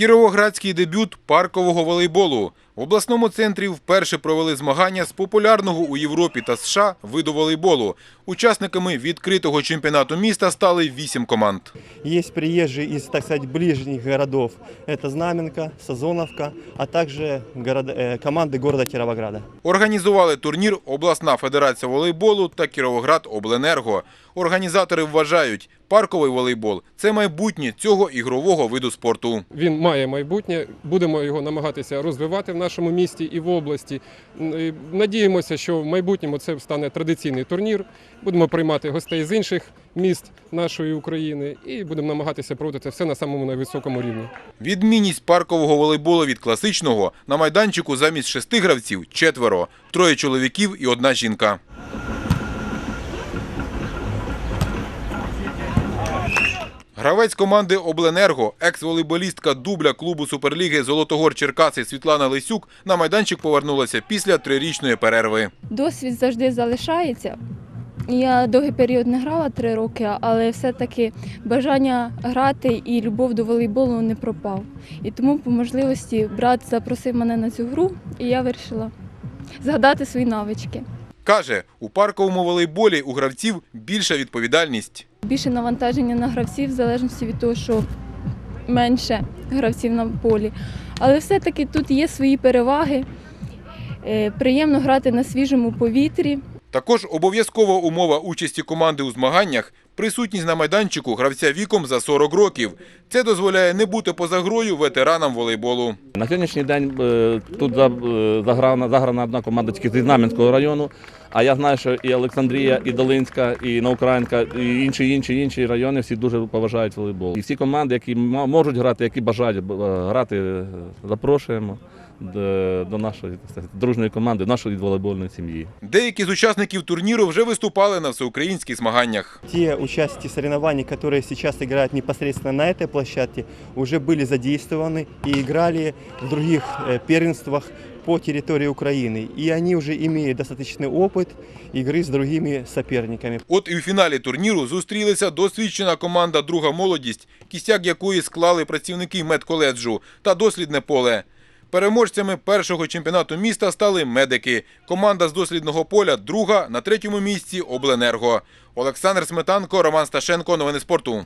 Кіровоградський дебют паркового волейболу. В обласному центрі вперше провели змагання з популярного у Європі та США виду волейболу. Учасниками відкритого чемпіонату міста стали вісім команд. Есть приезжие из, так сказать, ближних городов. Это Знаменка, Сазоновка, а также города- э, команды города Кировограда. Організували турнір обласна федерація волейболу та Кіровоград Обленерго. Організатори вважають, парковий волейбол це майбутнє цього ігрового виду спорту. Він має майбутнє. Будемо його намагатися розвивати в нашому місті і в області. Надіємося, що в майбутньому це стане традиційний турнір. Будемо приймати гостей з інших міст нашої України і будемо намагатися проводити все на самому найвисокому рівні. Відмінність паркового волейболу від класичного на майданчику замість шести гравців четверо, троє чоловіків і одна жінка. Гравець команди Обленерго, екс-волейболістка дубля клубу Суперліги Золотогор Черкаси Світлана Лисюк на майданчик повернулася після трирічної перерви. Досвід завжди залишається. Я довгий період не грала три роки, але все-таки бажання грати і любов до волейболу не пропав. І тому по можливості брат запросив мене на цю гру, і я вирішила згадати свої навички. Каже, у парковому волейболі у гравців більша відповідальність. Більше навантаження на гравців в залежності від того, що менше гравців на полі. Але все-таки тут є свої переваги. Е, Приємно грати на свіжому повітрі. Також обов'язкова умова участі команди у змаганнях присутність на майданчику гравця віком за 40 років. Це дозволяє не бути поза грою ветеранам волейболу. На сьогоднішній день е, тут е, заграна, заграна одна команда тільки зі Знам'янського району. А я знаю, що і Олександрія, і Долинська, і Наукраїнка, і інші, інші, інші райони всі дуже поважають волейбол. І всі команди, які можуть грати, які бажають грати, е, запрошуємо до, до нашої так сказати, дружної команди, нашої волейбольної сім'ї. Деякі з учасників турніру вже виступали на всеукраїнських змаганнях. Те участники соревнований, которые сейчас играют непосредственно на этой площадке, уже были задействованы и играли в других э, первенствах по территории Украины. И они уже имеют достаточный опыт игры с другими соперниками. От і у фіналі турніру зустрілися досвідчена команда Друга молодість, кістяк якої склали працівники медколеджу та дослідне поле. Переможцями першого чемпіонату міста стали медики. Команда з дослідного поля друга на третьому місці Обленерго. Олександр Сметанко, Роман Сташенко. Новини спорту.